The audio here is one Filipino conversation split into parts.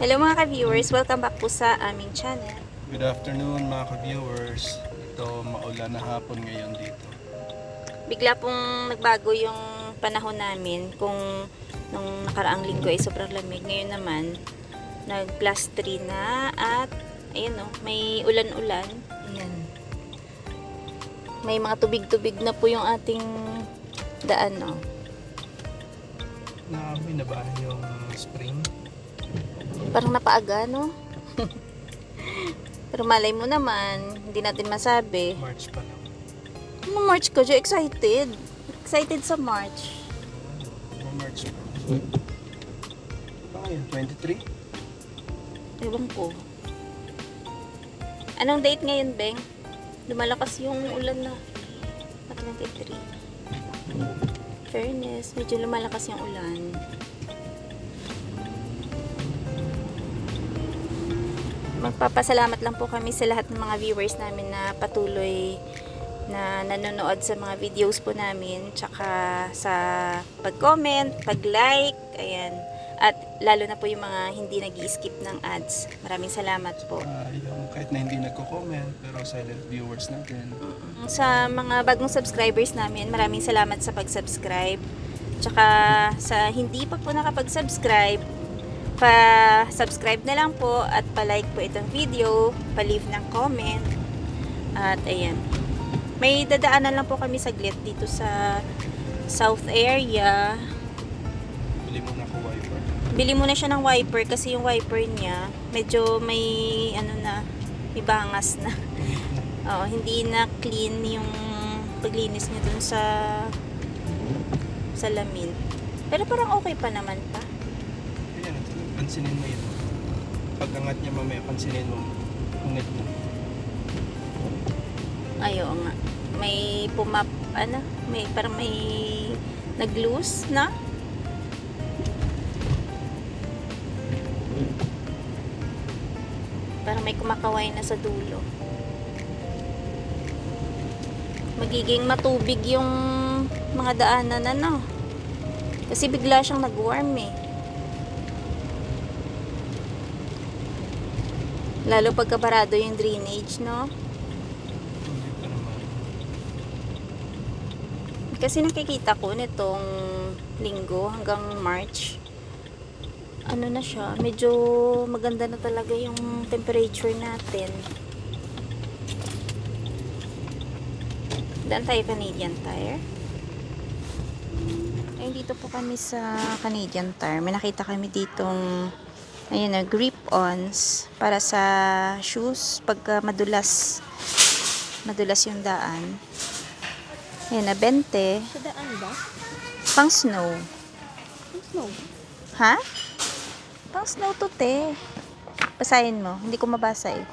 Hello mga ka-viewers, welcome back po sa aming channel. Good afternoon mga ka-viewers. Ito maulan na hapon ngayon dito. Bigla pong nagbago yung panahon namin kung nung nakaraang linggo ay sobrang lamig. Ngayon naman, nag plus 3 na at ayun o, may ulan-ulan. Ayan. May mga tubig-tubig na po yung ating daan o. Naamoy na ba yung spring? Parang napaaga no? Pero malay mo naman, hindi natin masabi. March pa lang. Ano March ka, Jo? Excited. Excited sa March. Mga March pa. Pa ngayon? 23? Ewan ko. Anong date ngayon, Beng? Lumalakas yung ulan na. At 23. Fairness, medyo lumalakas yung ulan. Magpapasalamat lang po kami sa lahat ng mga viewers namin na patuloy na nanonood sa mga videos po namin tsaka sa pag-comment, pag-like, ayan. At lalo na po yung mga hindi nag skip ng ads. Maraming salamat po. Yung kahit na hindi nagko-comment pero silent viewers natin. Sa mga bagong subscribers namin, maraming salamat sa pag-subscribe. Tsaka sa hindi pa po nakapag-subscribe, pa-subscribe na lang po at pa-like po itong video, pa-leave ng comment. At ayan. May dadaanan lang po kami saglit dito sa south area. Bili mo na ako wiper. Bili muna siya ng wiper kasi yung wiper niya medyo may ano na, may bangas na. Oo, hindi na clean yung paglinis niya dun sa sa lamin. Pero parang okay pa naman pa. Pansinin mo yun. Pag angat niya mamaya, pansinin mo. Unit mo. Ayo nga. May pumap, ano, may parang may nag-loose na. Parang may kumakaway na sa dulo. Magiging matubig yung mga daanan ano. Kasi bigla siyang nag-warm eh. Lalo pagka barado yung drainage, no? Kasi nakikita ko nitong linggo hanggang March, ano na siya, medyo maganda na talaga yung temperature natin. Daan tayo Canadian Tire. Ayun, dito po kami sa Canadian Tire. May nakita kami ditong ayun na, grip-ons para sa shoes pagka madulas madulas yung daan. Ayan na, 20. Sa daan ba? Pang snow. No. Ha? Pang snow to, te. Basahin mo. Hindi ko mabasa eh.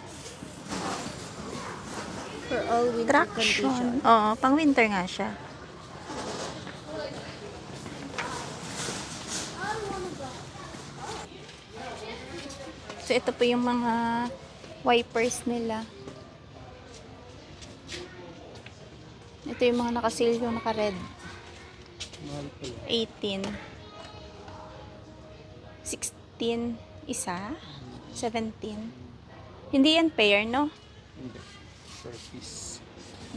For all winter condition. Oo, pang winter nga siya. So, ito po yung mga wipers nila. Ito yung mga nakasil yung naka-red. Mahal pa lang. 18 16 isa 17 hindi yan pair no Hindi. Per piece.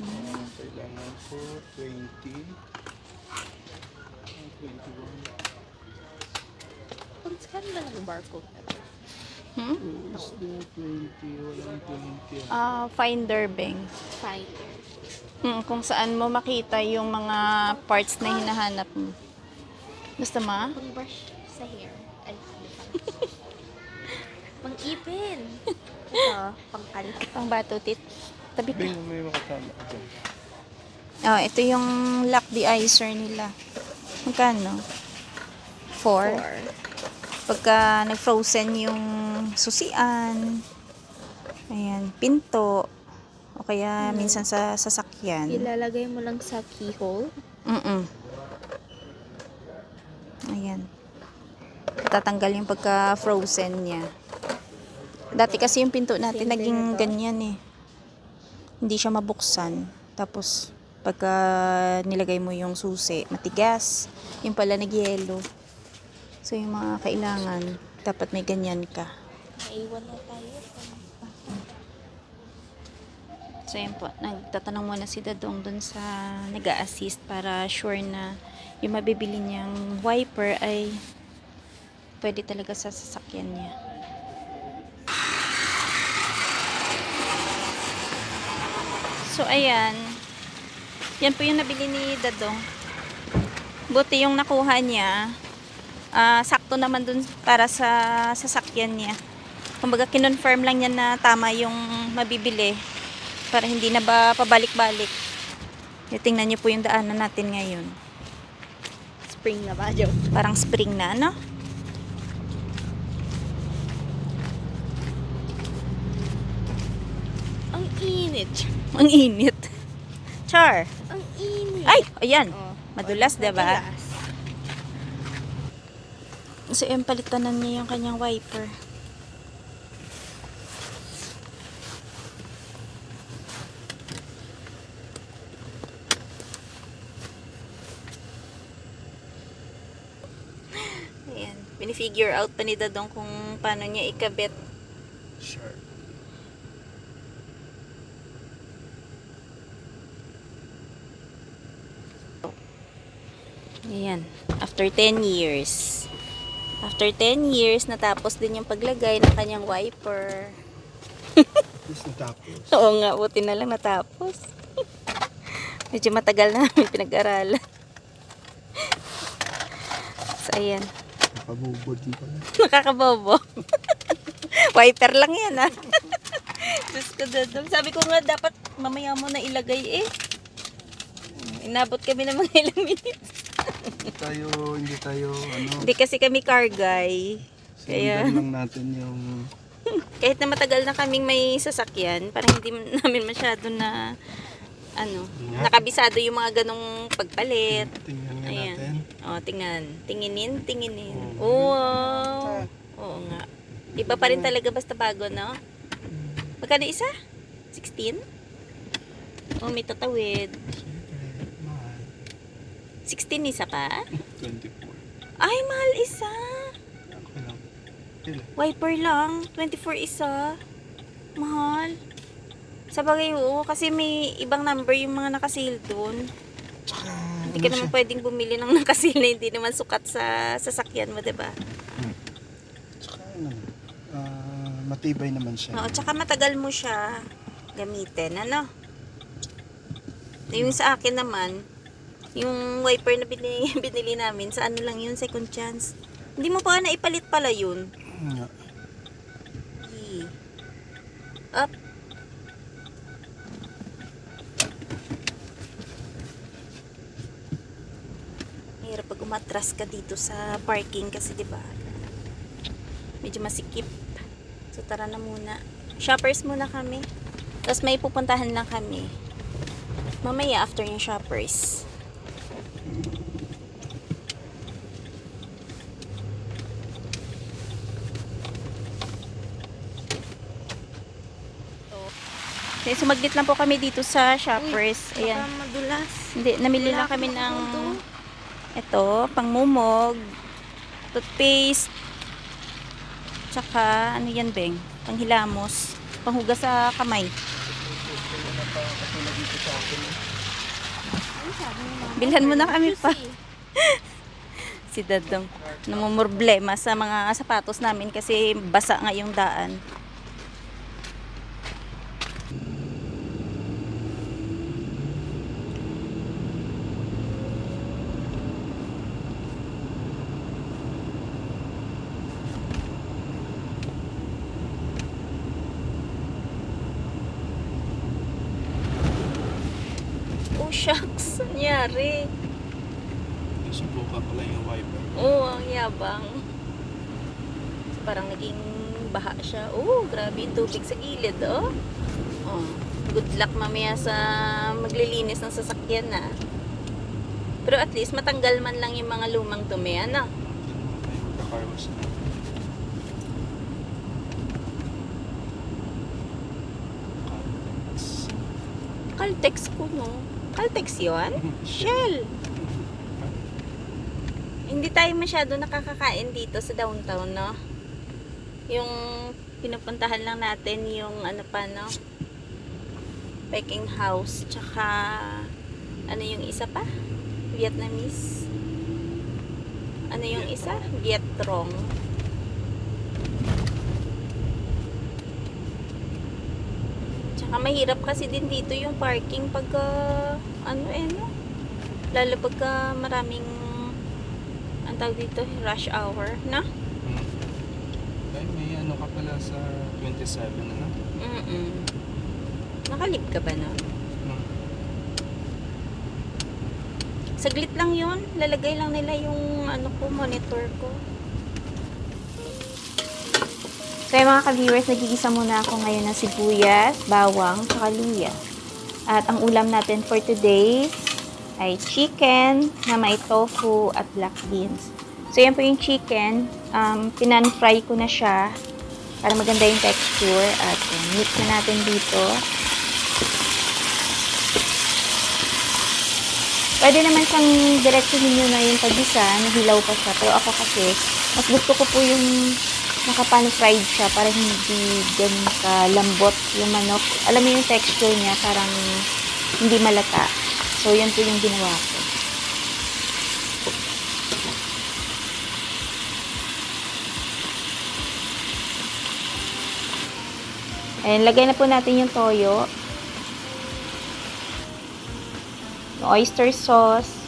Ah, kailangan ko 20. Ah, 21. Pag-scan lang ng barcode na. Hmm? Is there 20? Walang 20. Ah, finder hmm, kung saan mo makita yung mga parts na hinahanap mo gusto ma Pang-brush sa hair. Ay, pang Pang-ipin. Ito, pang-kalka. pang batutit tabi ka Bing, may makatama ka dyan. oh, ito yung lock deicer nila magkano 4 Four. Pagka nag-frozen yung susian ayan pinto o kaya minsan sa sasakyan Ilalagay mo lang sa keyhole. Mm-mm. Ayan. Tatanggal yung pagka-frozen niya. Dati kasi yung pinto natin Same naging ito. ganyan eh. Hindi siya mabuksan. Tapos, pagka nilagay mo yung susi, matigas. Yung pala nagyelo. So, yung mga kailangan. Dapat may ganyan ka. Naiwan na tayo. So yun po, nagtatanong muna si Dadong dun sa nag assist para sure na yung mabibili niyang wiper ay pwede talaga sa sasakyan niya. So ayan, yan po yung nabili ni Dadong. Buti yung nakuha niya, ah, sakto naman dun para sa sasakyan niya. Kumbaga kinonfirm lang niya na tama yung mabibili para hindi na ba pabalik-balik. Tingnan niyo po yung daanan natin ngayon. Spring na ba, Joe? Parang spring na, no? Ang init. Ang init. Char. Ang init. Ay, ayan. Oh. Madulas, diba? Madulas. So, yung palitanan niya yung kanyang wiper. Ayan. Binifigure out pa ni Dadong kung paano niya ikabit. Sure. Ayan. After 10 years. After 10 years, natapos din yung paglagay ng kanyang wiper. Tapos natapos. Oo nga, buti na lang natapos. Medyo matagal na namin pinag-aralan. so, ayan. Nakabubod din pala. Nakakabobo. Wiper lang yan, ha? Diyos ko, dadam. Sabi ko nga, dapat mamaya mo na ilagay, eh. Inabot kami ng mga ilang minutes. Hindi tayo, hindi tayo, ano, Hindi kasi kami car guy. Kaya- sinundan lang natin yung Kahit na matagal na kaming may sasakyan, parang hindi namin masyado na, ano, Ingat. nakabisado yung mga ganong pagpalit. tingnan nga Ayan. natin. O, tingnan. Tinginin, tinginin. Oo. Wow! Oo nga. Iba pa rin talaga basta bago, no? Magkano isa? 16? Oh, may tatawid. Siyempre, mahal. 16 isa pa? 24. Ay, mahal isa! Lang. Wiper lang. 24 isa. Mahal. Sa bagay, oo. Kasi may ibang number yung mga nakasale doon. Tsaka, Hindi ano ka naman pwedeng bumili ng nakasale na hindi naman sukat sa sasakyan mo, 'di ba? Tsaka, ano, ah, matibay naman siya. Oo, tsaka matagal mo siya gamitin, ano? Yung sa akin naman, yung wiper na binili, binili namin, sa ano lang yun, second chance. Hindi mo pa na ipalit pala yun. Yee. Up. Mahirap pag umatras ka dito sa parking kasi 'di ba? Medyo masikip. So tara na muna. Shoppers muna kami. Tapos may pupuntahan lang kami. Mamaya after yung shoppers. Okay, sumaglit lang po kami dito sa shoppers. Ayan. Baka madulas. Hindi, namili lang kami ng ito, pangmumog, toothpaste, tsaka ano yan, Beng? Panghilamos, panghugas sa kamay. Bilhan mo na kami pa. Si Dadong namumroblema sa mga sapatos namin kasi basa nga yung daan. Oh, shucks. Nangyari. Subuka pala yung wiper. Oo, ang yabang. Parang naging baha siya. Oo, grabe yung tubig sa gilid, oh. Oh, good luck mamaya sa maglilinis ng sasakyan na. Pero at least matanggal man lang yung mga lumang dumi, ano? Caltex ko, no? Caltex yun? Shell. Hindi tayo masyado nakakakain dito sa downtown, no? Yung pinupuntahan lang natin yung ano pa, no? Peking house. Tsaka, ano yung isa pa? Vietnamese. Ano yung isa? Vietrong. Tsaka mahirap kasi din dito yung parking pagka, ano eh, no? Lalo pagka maraming, ang tawag dito, rush hour, na? Mm. Ay, may ano ka pala sa 27 ano? Mm-mm. Nakalip ka ba na? Mm. Saglit lang yun. Lalagay lang nila yung ano ko, monitor ko. So yung mga ka-viewers, nagigisa muna ako ngayon ng sibuyas, bawang, tsaka luya. At ang ulam natin for today ay chicken na may tofu at black beans. So yan po yung chicken. Um, pinan-fry ko na siya para maganda yung texture. At um, mix na natin dito. Pwede naman siyang diretsuhin nyo na yung pagisa, nahilaw pa siya. Pero ako kasi, mas gusto ko po yung nakapan-fried siya para hindi ganun kalambot yung manok. Alam mo yung texture niya, parang hindi malata. So, yan po yung ginawa ko. Ayan, lagay na po natin yung toyo. Oyster sauce.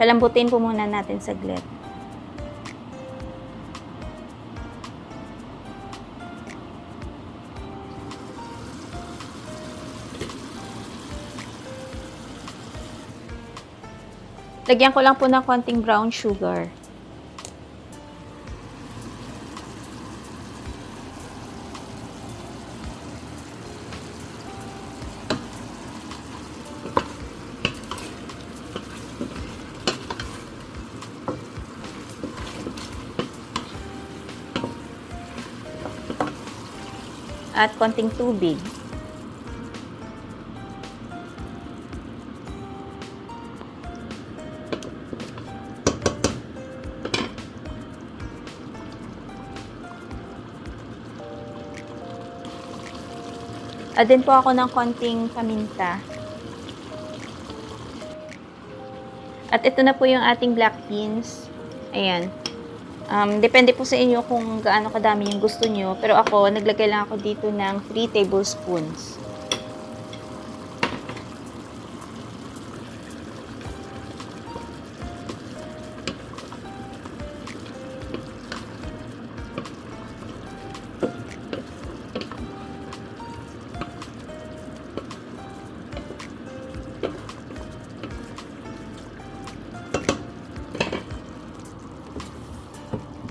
Palambutin po muna natin saglit. Lagyan ko lang po ng konting brown sugar. At konting tubig. Add din po ako ng konting paminta. At ito na po yung ating black beans. Ayan. Um, depende po sa inyo kung gaano kadami yung gusto nyo. Pero ako, naglagay lang ako dito ng 3 tablespoons.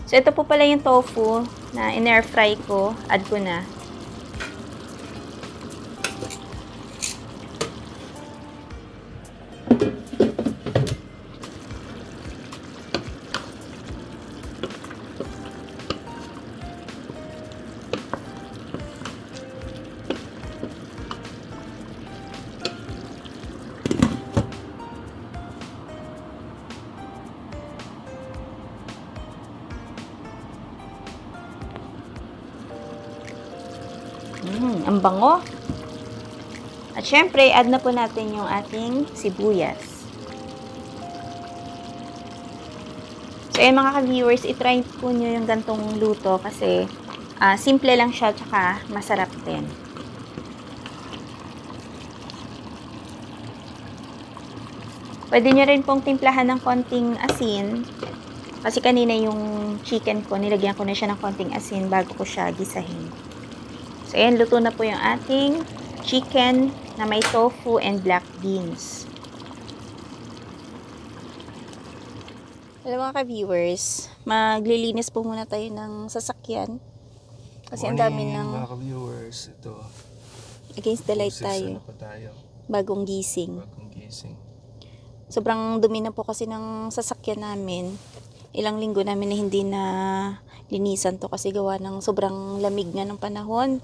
So, ito po pala yung tofu na in-air fry ko. Add ko na. Mm, ang bango. At syempre, add na po natin yung ating sibuyas. So, ayun mga ka-viewers, itry po nyo yung gantong luto kasi ah, simple lang siya tsaka masarap din. Pwede nyo rin pong timplahan ng konting asin. Kasi kanina yung chicken ko, nilagyan ko na siya ng konting asin bago ko siya gisahin. So, ayan, luto na po yung ating chicken na may tofu and black beans. Hello mga ka-viewers, maglilinis po muna tayo ng sasakyan. Kasi ang dami ng mga viewers ito. against the light tayo. Pa tayo? Bagong gising. Bagong gising. Sobrang dumi na po kasi ng sasakyan namin. Ilang linggo namin na hindi na linisan to kasi gawa ng sobrang lamig nga ng panahon.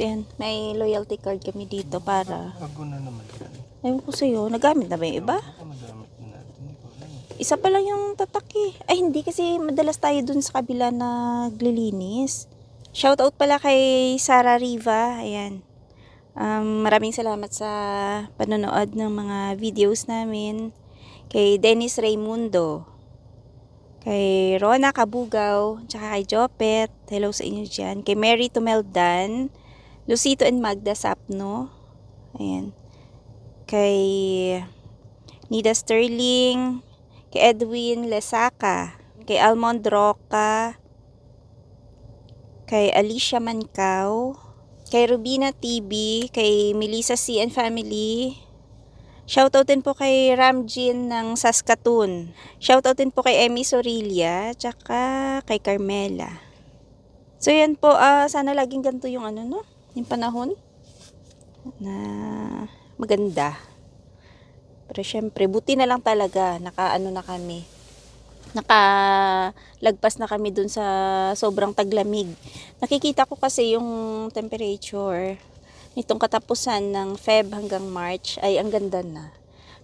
Yan, may loyalty card kami dito para... Bago na naman yan. Ayun ko sa'yo, nagamit na ba yung iba? Baka madamit na natin. Isa pa lang yung tatak eh. Ay hindi kasi madalas tayo dun sa kabila naglilinis. Shoutout pala kay Sarah Riva. Ayan. Um, maraming salamat sa panonood ng mga videos namin. Kay Dennis Raimundo. Kay Rona Kabugaw. Tsaka kay Jopet. Hello sa inyo dyan. Kay Mary Tumeldan. Lucito and Magda Sapno. Ayan. Kay Nida Sterling kay Edwin Lesaka, kay Almond Roca, kay Alicia Mancao, kay Rubina TV, kay Melissa C. and Family. Shoutout din po kay Ramjin ng Saskatoon. Shoutout din po kay Emmy Sorilia, tsaka kay Carmela. So yan po, ah, sana laging ganito yung ano no, yung panahon na maganda. Pero syempre, buti na lang talaga, nakaano na kami. Nakalagpas na kami dun sa sobrang taglamig. Nakikita ko kasi yung temperature nitong katapusan ng Feb hanggang March ay ang ganda na.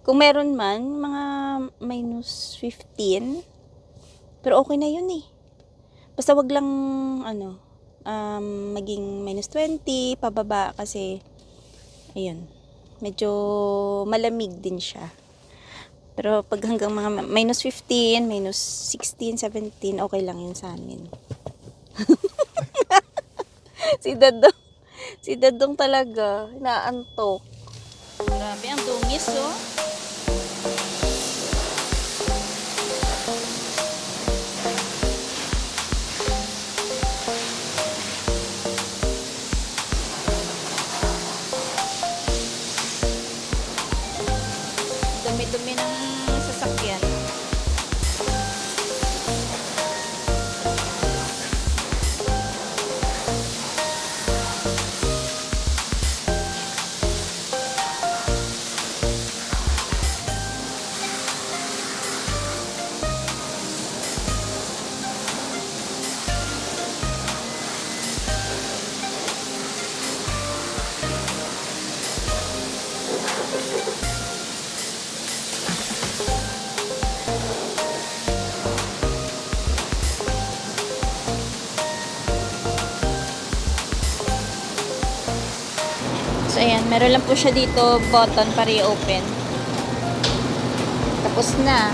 Kung meron man, mga minus 15, pero okay na yun eh. Basta wag lang, ano, um, maging minus 20, pababa kasi, ayun, medyo malamig din siya. Pero pag hanggang mga minus 15, minus 16, 17, okay lang yun sa amin. si Dadong, si Dadong talaga, naantok. Grabe, ang dungis, oh. Meron lang po siya dito button para i-open. Tapos na.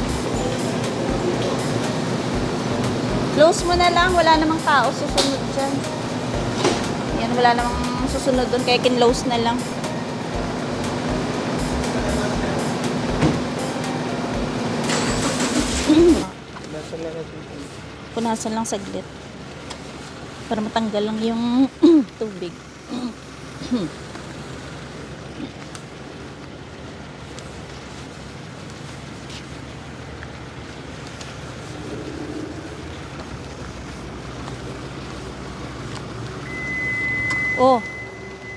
Close mo na lang. Wala namang tao susunod dyan. Yan, wala namang susunod doon. Kaya kinlose na lang. Punasan lang saglit. Para matanggal lang yung tubig. oh,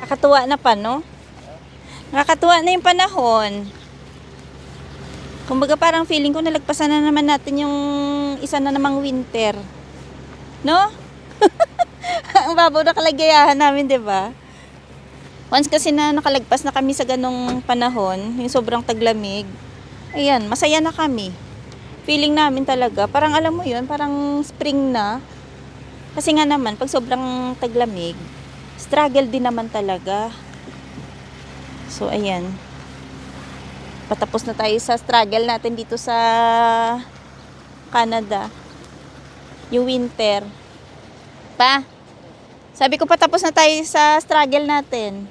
nakakatuwa na pa, no? Nakakatuwa na yung panahon. Kumbaga parang feeling ko nalagpasan na naman natin yung isa na namang winter. No? Ang babaw na kalagayahan namin, 'di ba? Once kasi na nakalagpas na kami sa ganong panahon, yung sobrang taglamig, ayan, masaya na kami. Feeling namin talaga, parang alam mo yun, parang spring na. Kasi nga naman, pag sobrang taglamig, struggle din naman talaga. So, ayan. Patapos na tayo sa struggle natin dito sa Canada. Yung winter. Pa, sabi ko patapos na tayo sa struggle natin.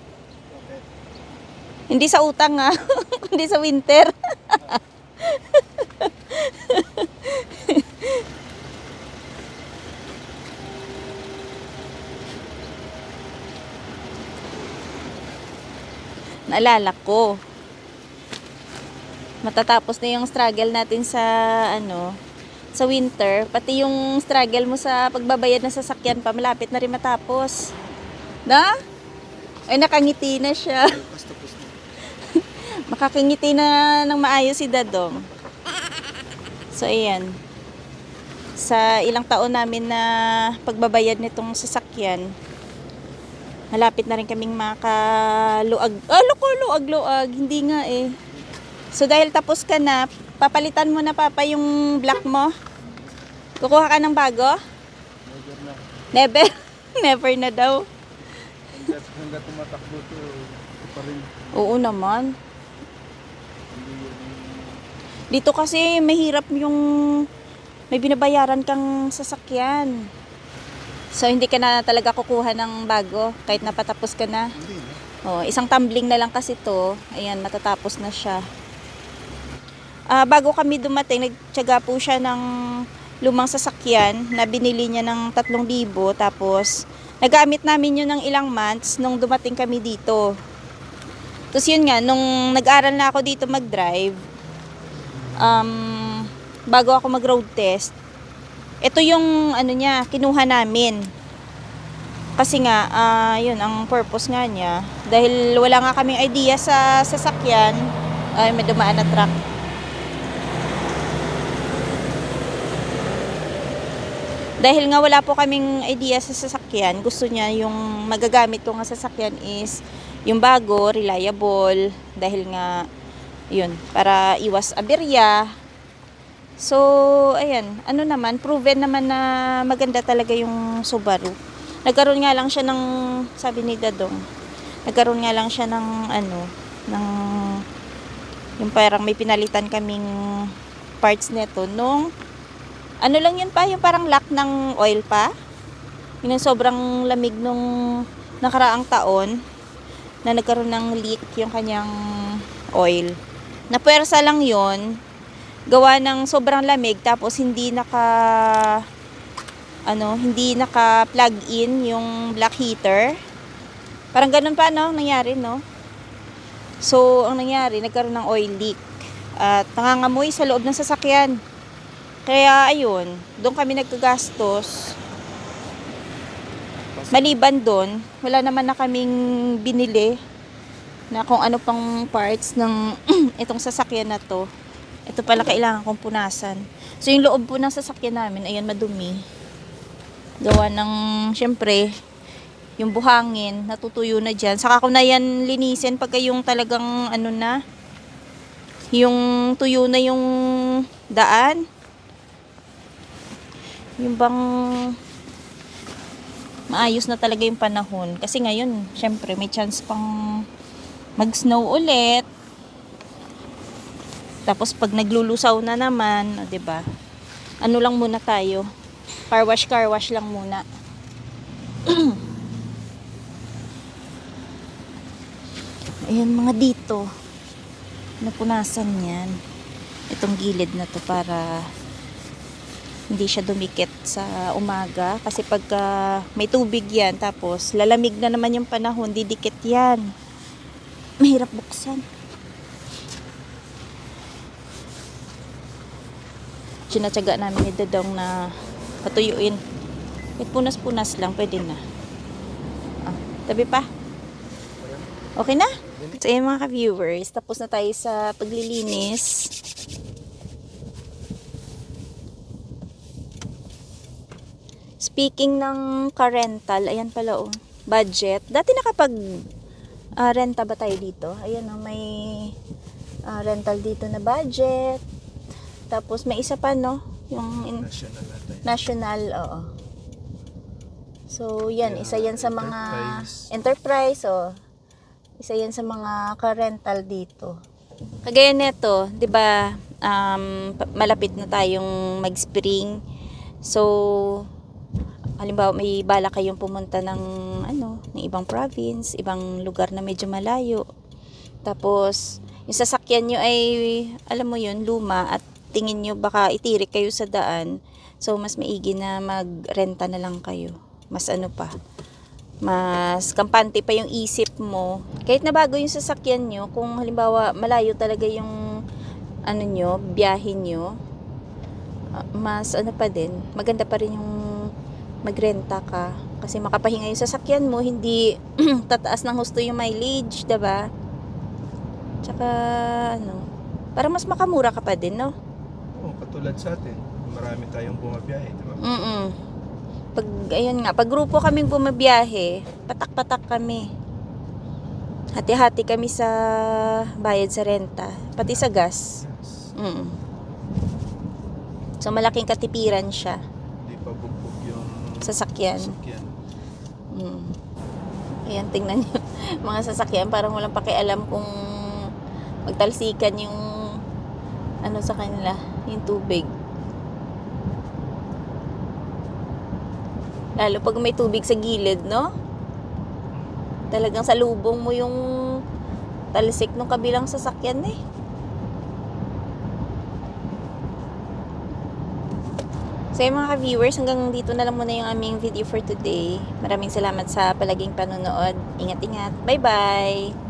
Hindi sa utang ha, hindi sa winter. Naalala ko. Matatapos na yung struggle natin sa ano sa winter, pati yung struggle mo sa pagbabayad ng sasakyan pa, malapit na rin matapos. Na? Ay, nakangiti na siya. Makakangiti na ng maayos si Dadong. So, ayan. Sa ilang taon namin na pagbabayad nitong sasakyan, malapit na rin kaming makaluag. Ah, luko, luag-luag. Hindi nga eh. So, dahil tapos ka na, papalitan mo na papa yung black mo. Kukuha ka ng bago? Never na. Never. Never na daw. Hanggat, hanggat tumatakbo to, ito pa rin. Oo naman. Dito kasi mahirap yung may binabayaran kang sasakyan. So hindi ka na talaga kukuha ng bago kahit napatapos ka na. Hindi. Oh, isang tumbling na lang kasi to. Ayan, matatapos na siya. Ah, bago kami dumating, nagtiyaga po siya ng lumang sasakyan na binili niya ng 3,000 tapos nagamit namin yun ng ilang months nung dumating kami dito. Tapos yun nga, nung nag-aral na ako dito mag-drive, um, bago ako mag-road test, ito yung ano niya, kinuha namin. Kasi nga, ah, yun, ang purpose nga niya, dahil wala nga kaming idea sa sasakyan, ay may dumaan na truck. Dahil nga wala po kaming idea sa sasakyan, gusto niya yung magagamit ko nga sasakyan is yung bago, reliable, dahil nga, yun, para iwas aberya. So, ayan, ano naman, proven naman na maganda talaga yung Subaru. Nagkaroon nga lang siya ng, sabi ni Dadong, nagkaroon nga lang siya ng, ano, ng, yung parang may pinalitan kaming parts neto nung, ano lang yun pa, yung parang lock ng oil pa. Yun ang sobrang lamig nung nakaraang taon na nagkaroon ng leak yung kanyang oil. Napuwersa lang yon gawa ng sobrang lamig tapos hindi naka ano, hindi naka plug in yung black heater. Parang ganun pa no, nangyari no. So, ang nangyari, nagkaroon ng oil leak. At nangangamoy sa loob ng sasakyan. Kaya ayun, doon kami nagkagastos. Maliban doon, wala naman na kaming binili na kung ano pang parts ng itong sasakyan na to. Ito pala kailangan kong punasan. So yung loob po ng sasakyan namin, ayan madumi. Gawa ng, syempre, yung buhangin, natutuyo na dyan. Saka ko na yan linisin pagka yung talagang ano na, yung tuyo na yung daan. Yung bang maayos na talaga yung panahon. Kasi ngayon, syempre, may chance pang mag-snow ulit. Tapos pag naglulusaw na naman, o, 'di ba? Ano lang muna tayo? Car wash, car wash lang muna. Ayan mga dito. Napunasan yan. Itong gilid na to para hindi siya dumikit sa umaga. Kasi pagka may tubig yan, tapos lalamig na naman yung panahon, didikit yan. Mahirap buksan. Sinatsaga namin ni Dadong na patuyuin. Kahit punas-punas lang, pwede na. Ah, tabi pa. Okay na? So, ayun mga ka-viewers, tapos na tayo sa paglilinis. Speaking ng car rental, ayan pala oh, budget. Dati nakapag ah, renta ba tayo dito? Ayan oh, may ah, rental dito na budget. Tapos may isa pa no, yung in- National national, oo. So, yan, Yeah, isa yan sa mga enterprise. enterprise, oh. Isa yan sa mga car-rental dito. Kagaya nito, 'di ba? Um, pa- malapit na tayong mag-spring. So, halimbawa may bala kayong pumunta ng ano, ng ibang province, ibang lugar na medyo malayo. Tapos, yung sasakyan nyo ay, alam mo yun, luma at tingin nyo baka itirik kayo sa daan. So, mas maigi na magrenta na lang kayo. Mas ano pa, mas kampante pa yung isip mo. Kahit na bago yung sasakyan nyo, kung halimbawa malayo talaga yung ano nyo, biyahe nyo, ah, mas ano pa din, maganda pa rin yung magrenta ka. Kasi makapahinga yung sasakyan mo, hindi tataas ng husto yung mileage, 'di ba? Tsaka, ano, para mas makamura ka pa din, no? Katulad sa atin. Marami tayong bumabiyahe, di ba? Mm Pag, ayun nga, pag grupo kaming bumabiyahe, patak-patak kami. Hati-hati kami sa bayad sa renta, pati sa gas. Yes. Mm. So, malaking katipiran siya Hindi pa bugbog yung sasakyan. sasakyan. Mm. Ayan, tingnan nyo. Mga sasakyan, parang walang pakialam kung magtalsikan yung ano sa kanila, yung tubig. Lalo pag may tubig sa gilid, no? Talagang salubong mo yung talsik ng kabilang sasakyan eh. So yung mga viewers, hanggang dito na lang muna yung aming video for today. Maraming salamat sa palaging panonood. Ingat-ingat. Bye-bye!